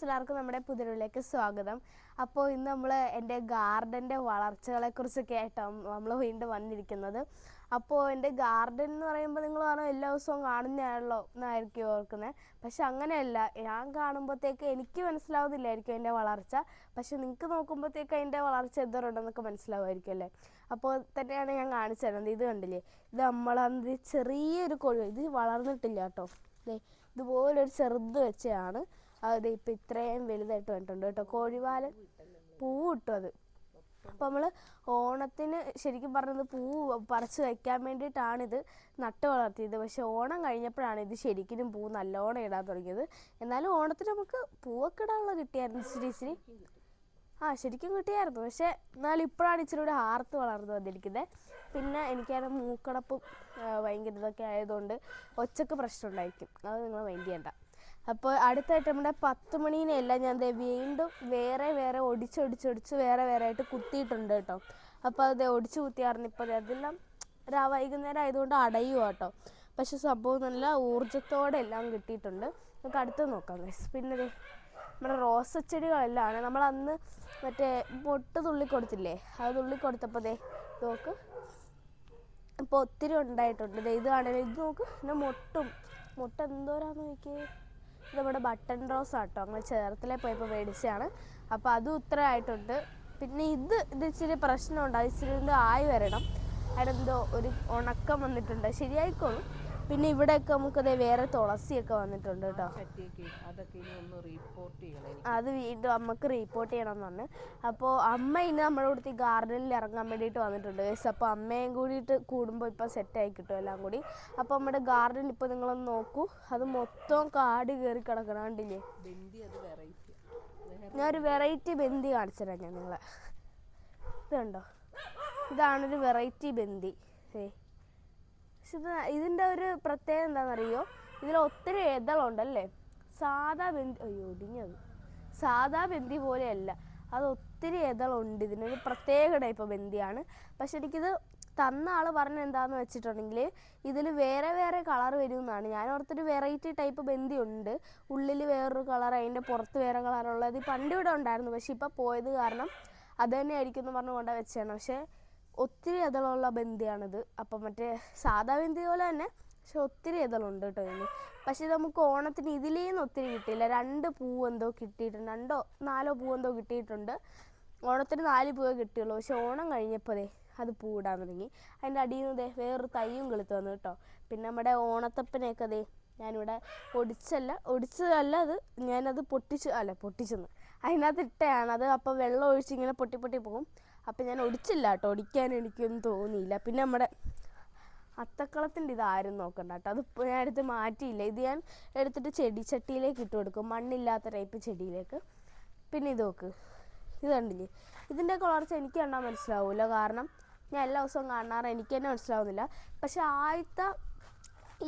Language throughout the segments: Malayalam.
എല്ലാവർക്കും നമ്മുടെ പുതിരിലേക്ക് സ്വാഗതം. അപ്പോൾ ഇന്ന് നമ്മൾ എന്റെ ഗാർഡന്റെ വളർച്ചകളെ കുറിച്ചൊക്കെ ആയിട്ടാണ് നമ്മൾ വീണ്ടും വന്നിരിക്കുന്നത്. അപ്പോൾ എന്റെ ഗാർഡൻ എന്ന് പറയുമ്പോൾ നിങ്ങൾ പറഞ്ഞാൽ എല്ലാ ദിവസവും കാണുന്നതാണല്ലോ എന്നായിരിക്കും ഓർക്കുന്നത് പക്ഷെ അങ്ങനെയല്ല ഞാൻ കാണുമ്പോഴത്തേക്ക് എനിക്ക് മനസ്സിലാവുന്നില്ലായിരിക്കും എന്റെ വളർച്ച. പക്ഷെ നിങ്ങൾക്ക് നോക്കുമ്പോഴത്തേക്ക് അതിന്റെ വളർച്ച എന്തോരുണ്ടെന്നൊക്കെ മനസ്സിലാവുമായിരിക്കും അല്ലേ? അപ്പോൾ തന്നെയാണ് ഞാൻ കാണിച്ചു തരുന്നത്. ഇത് കണ്ടില്ലേ? ഇത് നമ്മളത് ചെറിയൊരു കോഴി ഇത് വളർന്നിട്ടില്ല കേട്ടോ. ഇതുപോലൊരു ചെറുത് വെച്ചതാണ്. അത് ഇപ്പം ഇത്രയും വലുതായിട്ട് വന്നിട്ടുണ്ട് കേട്ടോ. കോഴിവാലൻ പൂ ഇട്ടു അത് അപ്പം നമ്മൾ ഓണത്തിന് ശരിക്കും പറഞ്ഞത് പൂ പറിച്ച് വയ്ക്കാൻ ഇത് നട്ട് വളർത്തിയത്. പക്ഷേ ഓണം കഴിഞ്ഞപ്പോഴാണ് ഇത് ശരിക്കും പൂ നല്ലോണം ഇടാൻ തുടങ്ങിയത്. എന്നാലും ഓണത്തിന് നമുക്ക് പൂവൊക്കെ ഇടാനുള്ള കിട്ടിയായിരുന്നു ഇച്ചിരി ഇച്ചിരി. ആ ശരിക്കും കിട്ടിയായിരുന്നു. പക്ഷെ എന്നാലും ഇപ്പോഴാണ് ഇച്ചിരി കൂടെ ആർത്ത് വളർന്നു വന്നിരിക്കുന്നത്. പിന്നെ എനിക്കാണ് മൂക്കടപ്പും ഭയങ്കര ഇതൊക്കെ ആയതുകൊണ്ട് ഒച്ചക്ക് പ്രശ്നം ഉണ്ടായിരിക്കും. അത് നിങ്ങൾ മൈൻഡ് ചെയ്യണ്ട. അപ്പോൾ അടുത്തായിട്ട് നമ്മുടെ പത്ത് മണീനെയല്ല ഞാൻ ദേ വീണ്ടും വേറെ വേറെ ഒടിച്ചൊടിച്ചൊടിച്ച് വേറെ വേറെ ആയിട്ട് കുത്തിയിട്ടുണ്ട് കേട്ടോ. അപ്പോൾ അത് ഒടിച്ച് കുത്തിയായിരുന്നു ഇപ്പോൾ അതെല്ലാം രാ വൈകുന്നേരം ആയതുകൊണ്ട് അടയുക കേട്ടോ. പക്ഷെ സംഭവം നല്ല ഊർജത്തോടെ എല്ലാം കിട്ടിയിട്ടുണ്ട്. നമുക്ക് അടുത്ത് നോക്കാം ഗൈസ് പിന്നെ നമ്മുടെ റോസച്ചെടികളെല്ലാം ചെടികളെല്ലാം നമ്മൾ അന്ന് മറ്റേ പൊട്ട് തുള്ളി കൊടുത്തില്ലേ? അത് തുള്ളി കൊടുത്തപ്പോൾ ദേ നോക്ക്. ഇപ്പോൾ ഒത്തിരി ഉണ്ടായിട്ടുണ്ട്. ഇത് ആണെങ്കിലും ഇത് നോക്ക്. പിന്നെ മുട്ടും. മുട്ട എന്തോരാന്ന് നോക്കിയേ? നമ്മുടെ ബട്ടൺ റോസ് ആട്ടോ. അങ്ങനെ ചേർത്തലേ പോയപ്പോൾ മേടിച്ചതാണ്. അപ്പോൾ അതും ഇത്ര ആയിട്ടുണ്ട്. പിന്നെ ഇത് ഇത് ഇച്ചിരി പ്രശ്നമുണ്ട്. അത് ഇച്ചിരി ആയി വരണം. അതിനെന്തോ ഒരു ഉണക്കം വന്നിട്ടുണ്ട്. ശരിയായിക്കോളും. പിന്നെ ഇവിടെയൊക്കെ നമുക്കത് വേറെ തുളസിയൊക്കെ വന്നിട്ടുണ്ട് കേട്ടോ. അതൊക്കെ ഇനി ഒന്ന് റിപ്പോർട്ട് ചെയ്യണം അത് വീണ്ടും അമ്മയ്ക്ക് റിപ്പോർട്ട് ചെയ്യണം എന്ന് പറഞ്ഞു. അപ്പോൾ അമ്മ ഇന്ന് നമ്മുടെ കൂടുതൽ ഗാർഡനിൽ ഇറങ്ങാൻ വേണ്ടിയിട്ട് വന്നിട്ടുണ്ട് ഗൈസ് അപ്പോൾ അമ്മയും കൂടിയിട്ട് കൂടുമ്പോൾ ഇപ്പോൾ ആയി കിട്ടും എല്ലാം കൂടി. അപ്പോൾ നമ്മുടെ ഗാർഡൻ ഇപ്പോൾ നിങ്ങളൊന്ന് നോക്കൂ. അത് മൊത്തം കാട് കയറി കിടക്കണം കണ്ടില്ലേ? ഒരു അത് വെറൈറ്റി ഞാനൊരു വെറൈറ്റി ബന്ദി കാണിച്ചു തരാം ഞാൻ നിങ്ങളെ. ഇതുണ്ടോ? ഇതാണൊരു വെറൈറ്റി ബന്ദി ഏ പക്ഷെ ഇത് ഇതിന്റെ ഒരു പ്രത്യേകത എന്താണെന്നറിയോ? ഇതിൽ ഒത്തിരി ഇതളുണ്ടല്ലേ സാധാ ബന്ദി അയ്യോ ഒടിഞ്ഞത്. സാധാ ബന്ദി പോലെയല്ല. അത് ഒത്തിരി ഇതളുണ്ട് ഇതിനൊരു പ്രത്യേക ടൈപ്പ് ബന്ദിയാണ്. പക്ഷെ എനിക്കിത് തന്ന ആൾ പറഞ്ഞ എന്താന്ന് വെച്ചിട്ടുണ്ടെങ്കിൽ ഇതിൽ വേറെ വേറെ കളർ വരുമെന്നാണ് ഞാൻ ഓർത്തൊരു വെറൈറ്റി ടൈപ്പ് ബന്ദി ഉണ്ട്. ഉള്ളിൽ വേറൊരു കളർ അതിന്റെ പുറത്ത് വേറെ കളറുള്ളത്. പണ്ട് ഇവിടെ ഉണ്ടായിരുന്നു. പക്ഷെ ഇപ്പോൾ പോയത് കാരണം അത് തന്നെ ആയിരിക്കും എന്ന് പറഞ്ഞു കൊണ്ട് വെച്ചാണ് പക്ഷേ ഒത്തിരി ഇതളുള്ള ബന്ദിയാണിത് അപ്പം മറ്റേ സാധാ ബന്ദി പോലെ തന്നെ പക്ഷെ ഒത്തിരി ഇതളുണ്ട് കേട്ടോ ഇതിന്. പക്ഷെ നമുക്ക് ഓണത്തിന് ഇതിലേന്ന് ഒത്തിരി കിട്ടിയില്ല. രണ്ട് പൂവ് എന്തോ കിട്ടിയിട്ടുണ്ട്. രണ്ടോ നാലോ പൂവ് എന്തോ കിട്ടിയിട്ടുണ്ട്. ഓണത്തിന് നാല് പൂവേ കിട്ടിയുള്ളൂ. പക്ഷെ ഓണം കഴിഞ്ഞപ്പോഴേ അത് പൂവിടാൻ തുടങ്ങി. അതിന്റെ അടിയിൽ നിന്ന് വേറൊരു തയ്യും കിളുത്ത് വന്നു കേട്ടോ. പിന്നെ നമ്മുടെ ഓണത്തപ്പനെയൊക്കെ ദേ ഞാനിവിടെ ഒടിച്ചല്ല. ഒടിച്ചതല്ല അത്. ഞാനത് പൊട്ടിച്ച് അല്ല പൊട്ടിച്ചെന്ന്. അതിനകത്ത് ഇട്ടയാണ് അത് അപ്പോൾ വെള്ളം ഒഴിച്ച് ഇങ്ങനെ പൊട്ടി പൊട്ടി പോകും. അപ്പം ഞാൻ ഒടിച്ചില്ല കേട്ടോ. ഒടിക്കാൻ എനിക്കൊന്നും തോന്നിയില്ല. പിന്നെ നമ്മുടെ അത്തക്കളത്തിന്റെ ഇതാരും നോക്കണ്ട കേട്ടോ. അത് ഇപ്പൊ ഞാൻ എടുത്ത് മാറ്റിയില്ല. ഇത് ഞാൻ എടുത്തിട്ട് ചെടിച്ചട്ടിയിലേക്ക് ഇട്ട് കൊടുക്കും. മണ്ണില്ലാത്ത ടൈപ്പ് ചെടിയിലേക്ക്. പിന്നെ ഇത് നോക്ക്. ഇത് കണ്ടില്ലേ? ഇതിന്റെ വളർച്ച എനിക്ക് കണ്ടാൽ മനസ്സിലാവില്ല കാരണം ഞാൻ എല്ലാ ദിവസവും കാണാറ് എനിക്ക് തന്നെ മനസ്സിലാവുന്നില്ല. പക്ഷേ ആദ്യത്തെ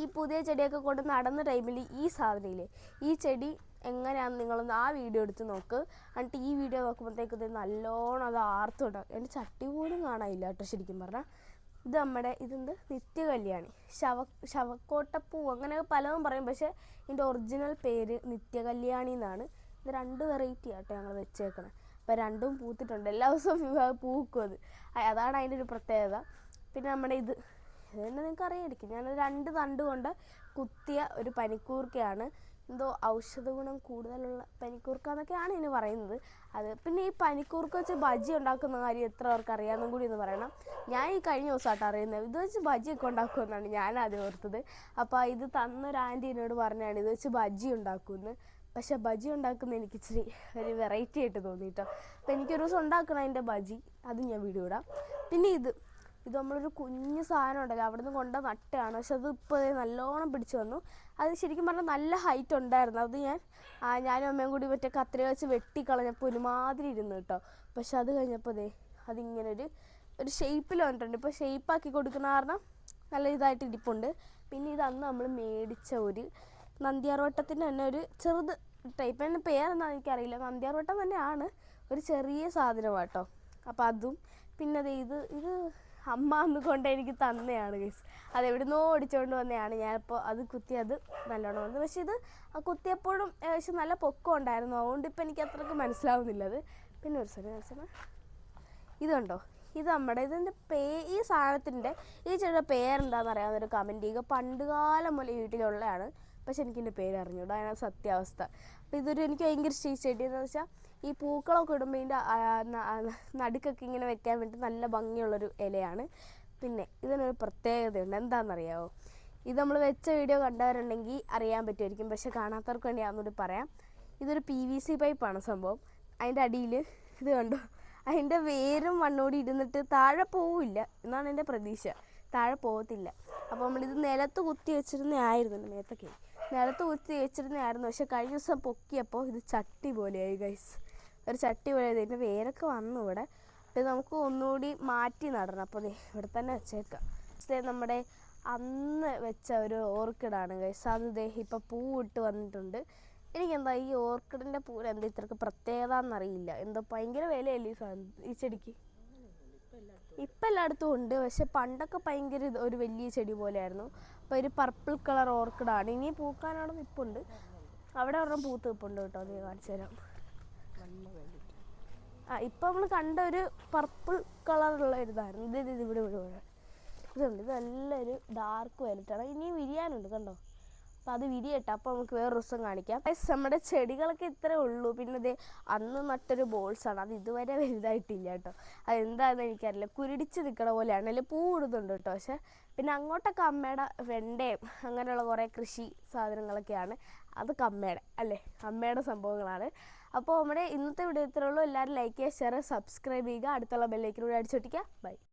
ഈ പുതിയ ചെടിയൊക്കെ കൊണ്ട് നടന്ന ടൈമിൽ ഈ സാധനയില്ലേ ഈ ചെടി എങ്ങനെയാണെന്ന് നിങ്ങളൊന്ന് ആ വീഡിയോ എടുത്ത് നോക്ക്. എന്നിട്ട് ഈ വീഡിയോ നോക്കുമ്പോഴത്തേക്ക് ഇത് നല്ലോണം അത് ആർത്തുണ്ടാകും എന്റെ ചട്ടി പോലും കാണാനില്ല കേട്ടോ ശരിക്കും പറഞ്ഞാൽ ഇത് നമ്മുടെ ഇതെന്ത്? നിത്യകല്യാണി. ശവ ശവക്കോട്ടപ്പൂ അങ്ങനെ പലതും പറയും. പക്ഷേ ഇതിന്റെ ഒറിജിനൽ പേര് നിത്യകല്യാണി എന്നാണ്. ഇത് രണ്ട് വെറൈറ്റി ആട്ടോ ഞങ്ങൾ വെച്ചേക്കണം. അപ്പോൾ രണ്ടും പൂത്തിട്ടുണ്ട്. എല്ലാ ദിവസവും വിവാഹ പൂക്കും അത്. അതാണ് അതിന്റെ ഒരു പ്രത്യേകത. പിന്നെ നമ്മുടെ ഇത് ഇത് തന്നെ നിങ്ങൾക്ക് അറിയായിരിക്കും. ഞാൻ രണ്ട് തണ്ട് കൊണ്ട് കുത്തിയ ഒരു പനിക്കൂർക്കയാണ്. എന്തോ ഔഷധ ഗുണം കൂടുതലുള്ള പനിക്കൂർക്ക എന്നൊക്കെയാണ് ഇതിന് പറയുന്നത്. അത് പിന്നെ ഈ പനിക്കൂർക്ക വെച്ച് ബജി ഉണ്ടാക്കുന്ന കാര്യം എത്ര പേർക്ക് അറിയാമെന്നും കൂടി ഒന്ന് പറയണം. ഞാൻ ഈ കഴിഞ്ഞ ദിവസമായിട്ട് അറിയുന്നത്. ഇത് വെച്ച് ബജിയൊക്കെ ഉണ്ടാക്കുമെന്നാണ് ഞാൻ ആദ്യം ഓർത്തത്. അപ്പോൾ ഇത് തന്നൊരു ആന്റി എന്നോട് പറഞ്ഞാണ് ഇത് വെച്ച് ബജി ഉണ്ടാക്കുമെന്ന്. പക്ഷേ ബജി ഉണ്ടാക്കുന്ന എനിക്ക് ഇച്ചിരി ഒരു വെറൈറ്റി ആയിട്ട് തോന്നി കേട്ടോ. അപ്പോൾ എനിക്കൊരു ദിവസം ഉണ്ടാക്കണം അതിന്റെ ബജി അത് ഞാൻ വീഡിയോ ഇടാം. പിന്നെ ഇത് ഇത് നമ്മളൊരു കുഞ്ഞു സാധനം ഉണ്ടല്ലോ അവിടെ നിന്ന് കൊണ്ട നട്ടാണ്. പക്ഷെ അത് ഇപ്പോൾ നല്ലോണം പിടിച്ചു വന്നു. അത് ശരിക്കും പറഞ്ഞാൽ നല്ല ഹൈറ്റ് ഉണ്ടായിരുന്നു. അത് ഞാൻ ഞാനും അമ്മയും കൂടി മറ്റേ കത്രിക വെച്ച് വെട്ടിക്കളഞ്ഞപ്പോൾ ഒരുമാതിരി ഇരുന്നു കേട്ടോ. പക്ഷെ അത് കഴിഞ്ഞപ്പോൾ ദേ അതിങ്ങനെ ഒരു ഒരു ഷേപ്പിൽ വന്നിട്ടുണ്ട്. ഇപ്പോൾ ഷേപ്പാക്കി കൊടുക്കുന്ന കാരണം നല്ല ഇതായിട്ട് ഇരിപ്പുണ്ട്. പിന്നെ ഇത് അന്ന് നമ്മൾ മേടിച്ച ഒരു നന്ദിയാർവട്ടത്തിന്റെ തന്നെ ഒരു ചെറുത് ടൈപ്പ് എന്റെ പേരെന്താണെന്ന് എനിക്കറിയില്ല. നന്ദിയാർവട്ടം തന്നെയാണ് ഒരു ചെറിയ സാധനമാണ് കേട്ടോ. അപ്പോൾ അതും പിന്നെ ദേ ഇത് ഇത് അമ്മ അന്ന് കൊണ്ട് എനിക്ക് തന്നെയാണ് ഗൈസ് അത് എവിടുന്നോ ഓടിച്ചുകൊണ്ട് വന്നെയാണ്. ഞാനിപ്പോൾ അത് കുത്തി അത് നല്ലോണം വന്നത് പക്ഷെ ഇത് കുത്തിയപ്പോഴും ഏകദേശം നല്ല പൊക്കം ഉണ്ടായിരുന്നു. അതുകൊണ്ട് ഇപ്പം എനിക്ക് അത്രയ്ക്ക് മനസ്സിലാവുന്നില്ല അത്. പിന്നെ ഒരു സ്ഥലം കാണിച്ചാൽ ഇത് കണ്ടോ ഇത് നമ്മുടെ ഇതിന്റെ പേ ഈ സാധനത്തിന്റെ ഈ ചെടിയുടെ പേരെന്താണെന്ന് അറിയാവുന്നൊരു കമന്റ് ചെയ്യുക. പണ്ട് കാലം മുതൽ വീട്ടിലുള്ളതാണ്. പക്ഷെ എനിക്കിന്റെ പേര് അറിഞ്ഞൂടാ സത്യാവസ്ഥ. അപ്പോൾ ഇതൊരു എനിക്ക് ഭയങ്കര ഇഷ്ടം ഈ ചെടി എന്ന് വെച്ചാൽ ഈ പൂക്കളൊക്കെ ഇടുമ്പോൾ ഇതിന്റെ നടുക്കൊക്കെ ഇങ്ങനെ വെക്കാൻ വേണ്ടി നല്ല ഭംഗിയുള്ളൊരു ഇലയാണ്. പിന്നെ ഇതിനൊരു പ്രത്യേകതയുണ്ട്. എന്താണെന്നറിയാമോ ഇത് നമ്മൾ വെച്ച വീഡിയോ കണ്ടവരുണ്ടെങ്കിൽ അറിയാൻ പറ്റുമായിരിക്കും. പക്ഷെ കാണാത്തവർക്ക് വേണ്ടി ഞാനൊന്നുകൂടി പറയാം. ഇതൊരു പി വി സി പൈപ്പാണ് സംഭവം. അതിന്റെ അടിയിൽ ഇത് കണ്ടോ? അതിന്റെ വേരും മണ്ണോടി ഇരുന്നിട്ട് താഴെ പോവില്ല എന്നാണ് എന്റെ പ്രതീക്ഷ. താഴെ പോകത്തില്ല. അപ്പോൾ നമ്മളിത് നിലത്ത് കുത്തി വെച്ചിരുന്നേ ആയിരുന്നു മേത്തൊക്കെ. നിലത്ത് കുത്തി വെച്ചിരുന്നതായിരുന്നു. പക്ഷെ കഴിഞ്ഞ ദിവസം പൊക്കിയപ്പോൾ ഇത് ചട്ടി പോലെയായി ഗൈസ് ഒരു ചട്ടി പോലെ ഇതിന്റെ വേരൊക്കെ വന്നു ഇവിടെ. ഇത് നമുക്ക് ഒന്നുകൂടി മാറ്റി നടണം. അപ്പോൾ ദേ ഇവിടെ തന്നെ വെച്ചേക്കാം. പക്ഷേ നമ്മുടെ അന്ന് വെച്ച ഒരു ഓർക്കിഡാണ് ഗൈസ് അത് ദേ ഇപ്പോൾ പൂവിട്ട് വന്നിട്ടുണ്ട്. എനിക്കെന്താ ഈ ഓർക്കിഡിന്റെ പൂവിന് എന്താ ഇത്രക്ക് പ്രത്യേകത എന്നറിയില്ല എന്തോ ഭയങ്കര വിലയല്ലേ ഈ സാധനം ഈ ചെടിക്ക്? ഇപ്പം എല്ലായിടത്തും ഉണ്ട്. പക്ഷെ പണ്ടൊക്കെ ഭയങ്കര ഒരു വലിയ ചെടി പോലെയായിരുന്നു. അപ്പോൾ ഒരു പർപ്പിൾ കളർ ഓർക്കിഡാണ് ഇനി പൂക്കാനാണ് നിപ്പുണ്ട് അവിടെ ഒരെണ്ണം പൂത്ത് നിപ്പുണ്ട് കേട്ടോ. നീ കാണിച്ചു തരാം. ആ ഇപ്പം നമ്മൾ കണ്ട ഒരു പർപ്പിൾ കളറുള്ള ഒരിതായിരുന്നു. ഇത് ഇത് ഇവിടെ ഇവിടെ ഇവിടെ. ഇതുണ്ട്. ഇത് നല്ലൊരു ഡാർക്ക് വയലറ്റാണ് ഇനിയും വിരിയാനുണ്ട് കണ്ടോ? അപ്പം അത് വിരിയട്ടെ അപ്പോൾ നമുക്ക് വേറെ ദിവസം കാണിക്കാം. നമ്മുടെ ചെടികളൊക്കെ ഇത്രേ ഉള്ളൂ. പിന്നെ ഇത് അന്ന് നട്ടൊരു ബോൾസാണ് അത് ഇതുവരെ വലുതായിട്ടില്ല കേട്ടോ. അത് എന്താണെന്ന് എനിക്കറിയില്ല. കുരുടിച്ച് നിൽക്കണ പോലെയാണ്. അല്ലെങ്കിൽ പൂ ഇടുന്നുണ്ട് കേട്ടോ. പക്ഷെ പിന്നെ അങ്ങോട്ടൊക്കെ അമ്മയുടെ വെണ്ടയും അങ്ങനെയുള്ള കുറേ കൃഷി സാധനങ്ങളൊക്കെയാണ്. അത് കമ്മയുടെ അല്ലേ? അമ്മയുടെ സംഭവങ്ങളാണ്. അപ്പോൾ നമ്മുടെ ഇന്നത്തെ വീഡിയോ ഇത്രയുള്ളൂ എല്ലാവരും ലൈക്ക് ചെയ്യുക ഷെയർ സബ്സ്ക്രൈബ് ചെയ്യുക. അടുത്തുള്ള ബെല്ലേക്കിലൂടെ അടിച്ചൊട്ടിക്കുക. ബൈ